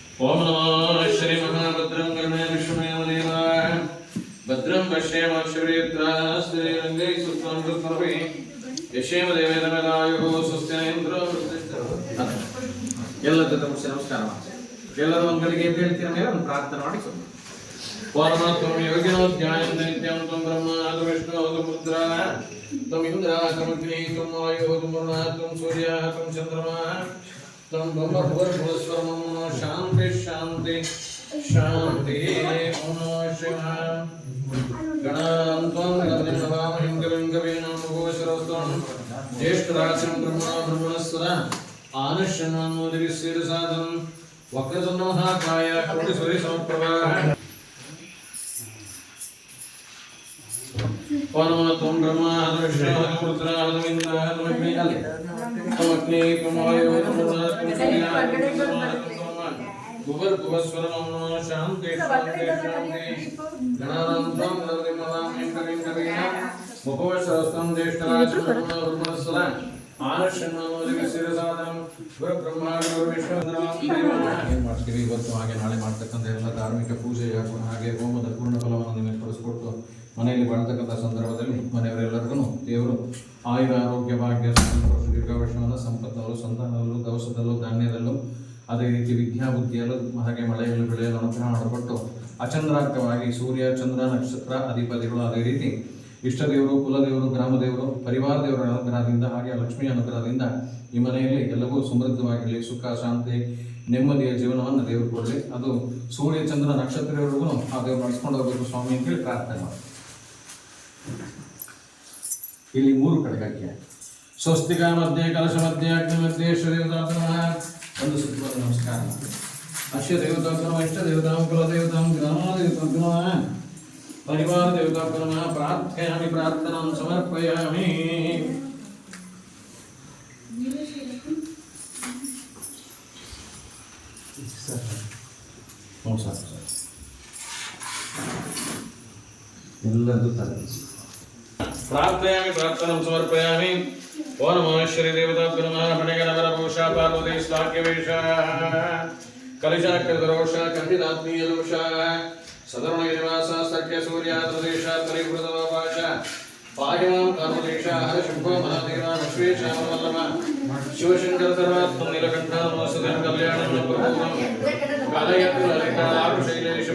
ಓಂ ನಮಃ ಶ್ರೀ ಮಹಾಭದ್ರಂ ಕರ್ಣೇ ವಿಷ್ಣುಮೇವದೇವಾಯ ಭದ್ರಂ ಪಶ್ಯೇಮಾಕ್ಷರೇತ್ರಾಸ್ತೆ ರಂಗೈ ಸುತ್ವಂ ಸುತ್ಮರ್ವಿ ಯಶೇಮ ದೇವೇನ ಮೇಲಾಯು ಸ್ವಸ್ತಿನೇಂದ್ರ ಎಲ್ಲ ಮುಗಿಸಿ ನಮಸ್ಕಾರ ಎಲ್ಲರೂ ಒಂದು ಗಳಿಗೆ ಎದ್ದು ಹೇಳ್ತೀರ ಮೇಲೆ ಒಂದು ಪ್ರಾರ್ಥನೆ ಮಾಡಿ ಪರಮಾತ್ಮ ಯೋಗಿನೋ ಧ್ಯಾಯಂತ ನಿತ್ಯಂ ತ್ವಂ ಬ್ರಹ್ಮ ಅದು ವಿಷ್ಣು ಅದು ಮುದ್ರ ತ್ವಂ ಇಂದ್ರ ತ್ವಮಗ್ನಿ ತ್ವಂ ವಾಯು ತ್ವಂ ವರುಣ ತ್ವಂ ಸೂರ್ಯ ತ್ವಂ ಚಂದ್ರಮ ತ್ವಂ ಬ್ರಹ್ಮ ಭುವರ್ಭುವಸ್ವರಂ ನಮೋ ಶಾಂತಿ ಶಾಂತಿ ಶಾಂತಿ ಓಂ ನಮೋ ಶಿವಾಯ ಗಣಾಂತ್ವಂ ಗಣಪತಿಂ ನಮಾಮಹಿಂ ಕವಿಂ ಕವೀನಾಂ ಭುವಸ್ವರಸ್ತ್ವಂ ಜ್ಯೇಷ್ಠರಾಜಂ ಬ್ರಹ್ಮ ಬ್ರಹ್ಮಣಸ್ವರ ಆನುಷ್ಯನ್ನೋದಿವಿ ಸೇರಸಾದಂ ವಕ್ರತುಂಡ ಮಹಾಕಾಯ ಕೋಟಿ ಭುವಸ್ವರ ನಮೋ ಶಾಂತಿ ಶಾಂತಿ ಶಾಂತಿ ಗಣಾನಂದಂ ಗಣಪತಿ ಮಹಾಮಹಿಂ ಕವಿಂ ಕವೀನಾಂ ಮುಖವಶರಸ್ತಂ ಜ್ಯೇಷ್ಠರಾಜಂ ಮಾಡ್ತೀವಿ ಇವತ್ತು ಹಾಗೆ ನಾಳೆ ಮಾಡ್ತಕ್ಕಂಥ ಎಲ್ಲ ಧಾರ್ಮಿಕ ಪೂಜೆ ಹಾಗೆ ಹೋಮದ ಪೂರ್ಣ ಫಲವನ್ನು ನಿಮಗೆ ತೋರಿಸ್ಕೊಟ್ಟು ಮನೆಯಲ್ಲಿ ಮಾಡ್ತಕ್ಕಂಥ ಸಂದರ್ಭದಲ್ಲಿ ಮನೆಯವರೆಲ್ಲರಿಗೂ ದೇವರು ಆಯುರ ಬುದ್ಧಿಯಲ್ಲೂ ಹಾಗೆ ಮಳೆಯಲ್ಲಿ ಬೆಳೆಯಲು ಅನುಗ್ರಹ ಮಾಡಿಕೊಟ್ಟು ಅಚಂದ್ರಾರ್ಕವಾಗಿ ಸೂರ್ಯ, ಚಂದ್ರ, ನಕ್ಷತ್ರ, ಅಧಿಪತಿಗಳು ಅದೇ ರೀತಿ ಇಷ್ಟದೇವರು, ಕುಲದೇವರು, ಗ್ರಾಮದೇವರು ಪರಿವಾರ ದೇವರ ಅನುಗ್ರಹದಿಂದ ಹಾಗೆ ಲಕ್ಷ್ಮಿ ಅನುಗ್ರಹದಿಂದ ಈ ಮನೆಯಲ್ಲಿ ಎಲ್ಲವೂ ಸಮೃದ್ಧವಾಗಿರಲಿ. ಸುಖ, ಶಾಂತಿ, ನೆಮ್ಮದಿಯ ಜೀವನವನ್ನು ದೇವರು ಕೊಡಲಿ. ಅದು ಸೂರ್ಯ, ಚಂದ್ರ ನಕ್ಷತ್ರವರೆಗೂ ಆ ದೇವರು ನಡೆಸ್ಕೊಂಡು ಹೋಗಬೇಕು ಸ್ವಾಮಿ ಅಂತೇಳಿ ಪ್ರಾರ್ಥನೆ ಮಾಡಿ ಇಲ್ಲಿ ಮೂರು ಕಡೆ ಹಾಕಿ ಸ್ವಸ್ತಿಕ ಮಧ್ಯೆ, ಕಲಶ ಮಧ್ಯೆ, ಅಗ್ನಿ ಮಧ್ಯೆ ಶ್ರೀ ಒಂದು ಸುತ್ತ ನಮಸ್ಕಾರ ದೇವತಾಗ್ರಹ ಇಷ್ಟ ದೇವತಾಂ ಕುಲ ದೇವತಾಂ ಗ್ರಾಮಾದೇವತಾಗ್ರಹ ಪರಿವಾರ ದೇವತಾಗ್ರಹ ಪ್ರಾರ್ಥಯಾಮಿ ಪ್ರಾರ್ಥನಾಂ ಸಮರ್ಪಯಾಮಿ ಹ್ಞೂ ಸರ್ ಸರ್ ಎಲ್ಲದೂ ತಲೆ ಪ್ರಾರ್ಥಯಾಮಿ ಪ್ರಾರ್ಥನಂ ಸಮರ್ಪಯಾಮಿ. ಓ ನಮಃ ಶ್ರೀ ದೇವತಾಭ್ಯ ನಮಃ ಮಣಿಗಣವರ ಭೂಷ ಪಾರ್ವತಿ ಸ್ಲಾಕ್ಯವೇಶ ಕಲಿಶಾಕೃತರೋಷ ಕಂಠಿತಾತ್ಮೀಯ ದೋಷ ಸದರುಣ ನಿವಾಸ ಸಖ್ಯ ಸೂರ್ಯ ಪ್ರದೇಶ ಪರಿವೃತವ ಭಾಷ ಪಾಯಮಾಂ ಕಾಮದೇಶ ಹರ ಶುಭೋ ಮಹಾದೇವ ವಿಶ್ವೇಶ ವಲ್ಲಭ ಶಿವಶಂಕರ ಸರ್ವಾತ್ಮ ನೀಲಕಂಠ ನಮಸ್ತುತೆ ಕಲ್ಯಾಣ ಪ್ರಭು ಕಲಯತ್ರ ಲಲಿತ ಶೈಲೇಶ